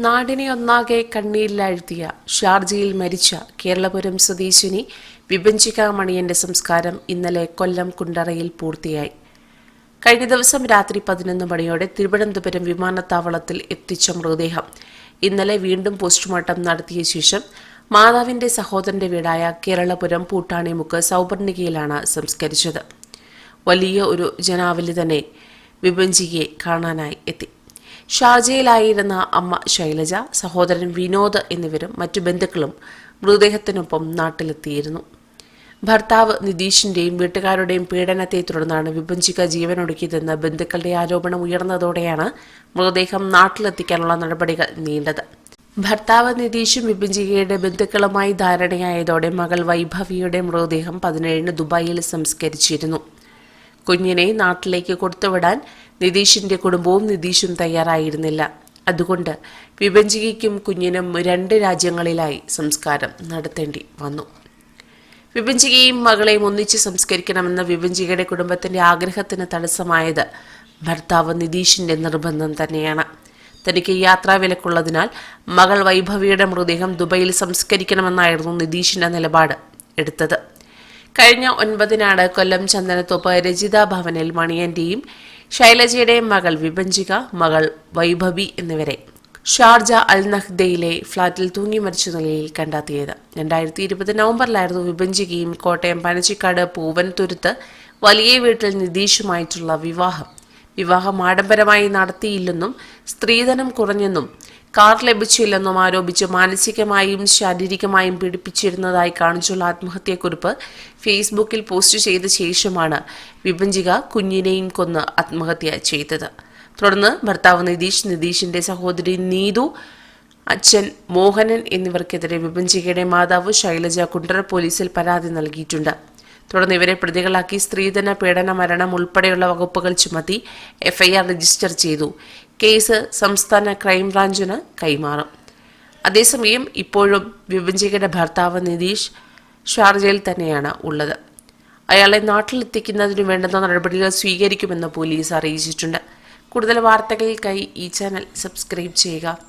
നാടിനെ ഒന്നാകെ കണ്ണീരിലാഴ്ത്തിയ ഷാർജയിൽ മരിച്ച കേരളപുരം സ്വദേശിനി വിഭജിക മണിയന്റെ സംസ്കാരം ഇന്നലെ കൊല്ലം കുണ്ടറയിൽ പൂർത്തിയായി. കഴിഞ്ഞ ദിവസം രാത്രി പതിനൊന്ന് മണിയോടെ തിരുവനന്തപുരം വിമാനത്താവളത്തിൽ എത്തിച്ച മൃതദേഹം ഇന്നലെ വീണ്ടും പോസ്റ്റ്മോർട്ടം നടത്തിയ ശേഷം മാതാവിന്റെ സഹോദരന്റെ വീടായ കേരളപുരം പൂട്ടാണിമുക്ക് സൗപർണികയിലാണ് സംസ്കരിച്ചത്. വലിയ ഒരു ജനാവലി തന്നെ വിഭജികയെ കാണാനായി എത്തി. ഷാർജയിലായിരുന്ന അമ്മ ശൈലജ സഹോദരൻ വിനോദ് എന്നിവരും മറ്റു ബന്ധുക്കളും മൃതദേഹത്തിനൊപ്പം നാട്ടിലെത്തിയിരുന്നു. ഭർത്താവ് നിതീഷിന്റെയും വീട്ടുകാരുടെയും പീഡനത്തെ തുടർന്നാണ് വിഭജിക്ക ജീവനൊടുക്കിയതെന്ന് ബന്ധുക്കളുടെ ആരോപണം ഉയർന്നതോടെയാണ് മൃതദേഹം നാട്ടിലെത്തിക്കാനുള്ള നടപടികൾ നീണ്ടത്. ഭർത്താവ് നിതീഷും വിഭജികയുടെ ബന്ധുക്കളുമായി ധാരണയായതോടെ മകൾ വൈഭവിയുടെ മൃതദേഹം പതിനേഴിന് ദുബായിൽ സംസ്കരിച്ചിരുന്നു. കുഞ്ഞിനെ നാട്ടിലേക്ക് കൊടുത്തുവിടാൻ നിതീഷിന്റെ കുടുംബവും നിതീഷും തയ്യാറായിരുന്നില്ല. അതുകൊണ്ട് വിഭജികയ്ക്കും കുഞ്ഞിനും രണ്ട് രാജ്യങ്ങളിലായി സംസ്കാരം നടത്തേണ്ടി വന്നു. വിഭജികയും മകളെയും ഒന്നിച്ച് സംസ്കരിക്കണമെന്ന വിഭജികയുടെ കുടുംബത്തിന്റെ ആഗ്രഹത്തിന് തടസ്സമായത് ഭർത്താവ് നിതീഷിന്റെ നിർബന്ധം തന്നെയാണ്. തനിക്ക് യാത്രാ വിലക്കുള്ളതിനാൽ മകൾ വൈഭവിയുടെ മൃതദേഹം ദുബൈയിൽ സംസ്കരിക്കണമെന്നായിരുന്നു നിതീഷിന്റെ നിലപാട് എടുത്തത്. കഴിഞ്ഞ ഒൻപതിനാണ് കൊല്ലം ചന്ദനത്തോപ്പ് രചിത ഭവനിൽ മണിയന്റെയും ശൈലജയുടെയും മകൾ വിഭഞ്ചിക മകൾ വൈഭവി എന്നിവരെ ഷാർജ അൽ നഹ്ദയിലെ ഫ്ളാറ്റിൽ തൂങ്ങി മരിച്ച നിലയിൽ കണ്ടെത്തിയത്. രണ്ടായിരത്തി ഇരുപത് നവംബറിലായിരുന്നു വിഭഞ്ചികയും കോട്ടയം പനച്ചിക്കാട് പൂവൻതുരുത്ത് വലിയ വീട്ടിൽ നിതീഷുമായിട്ടുള്ള വിവാഹം. വിവാഹം ആഡംബരമായി നടത്തിയില്ലെന്നും സ്ത്രീധനം കുറഞ്ഞെന്നും കാർ ലഭിച്ചില്ലെന്നും ആരോപിച്ച് മാനസികമായും ശാരീരികമായും പീഡിപ്പിച്ചിരുന്നതായി കാണിച്ചുള്ള ആത്മഹത്യക്കുറിപ്പ് ഫേസ്ബുക്കിൽ പോസ്റ്റ് ചെയ്ത ശേഷമാണ് വിഭജിക കുഞ്ഞിനെയും കൊന്ന് ആത്മഹത്യ ചെയ്തത്. തുടർന്ന് ഭർത്താവ് നിതീഷ് നിതീഷിന്റെ സഹോദരി നീതു അച്ഛൻ മോഹനൻ എന്നിവർക്കെതിരെ വിഭജികയുടെ മാതാവ് ശൈലജ കുണ്ടറ പോലീസിൽ പരാതി നൽകിയിട്ടുണ്ട്. തുടർന്ന് ഇവരെ പ്രതികളാക്കി സ്ത്രീധന പീഡന മരണം ഉൾപ്പെടെയുള്ള വകുപ്പുകൾ ചുമത്തി എഫ്ഐആർ രജിസ്റ്റർ ചെയ്തു. കേസ് സംസ്ഥാന ക്രൈംബ്രാഞ്ചിന് കൈമാറും. അതേസമയം ഇപ്പോഴും വിഭജികയുടെ ഭർത്താവ് നിതീഷ് ഷാർജയിൽ തന്നെയാണ് ഉള്ളത്. അയാളെ നാട്ടിലെത്തിക്കുന്നതിനു വേണ്ടുന്ന നടപടികൾ സ്വീകരിക്കുമെന്ന് പോലീസ് അറിയിച്ചിട്ടുണ്ട്. കൂടുതൽ വാർത്തകൾക്കായി ഈ ചാനൽ സബ്സ്ക്രൈബ് ചെയ്യുക.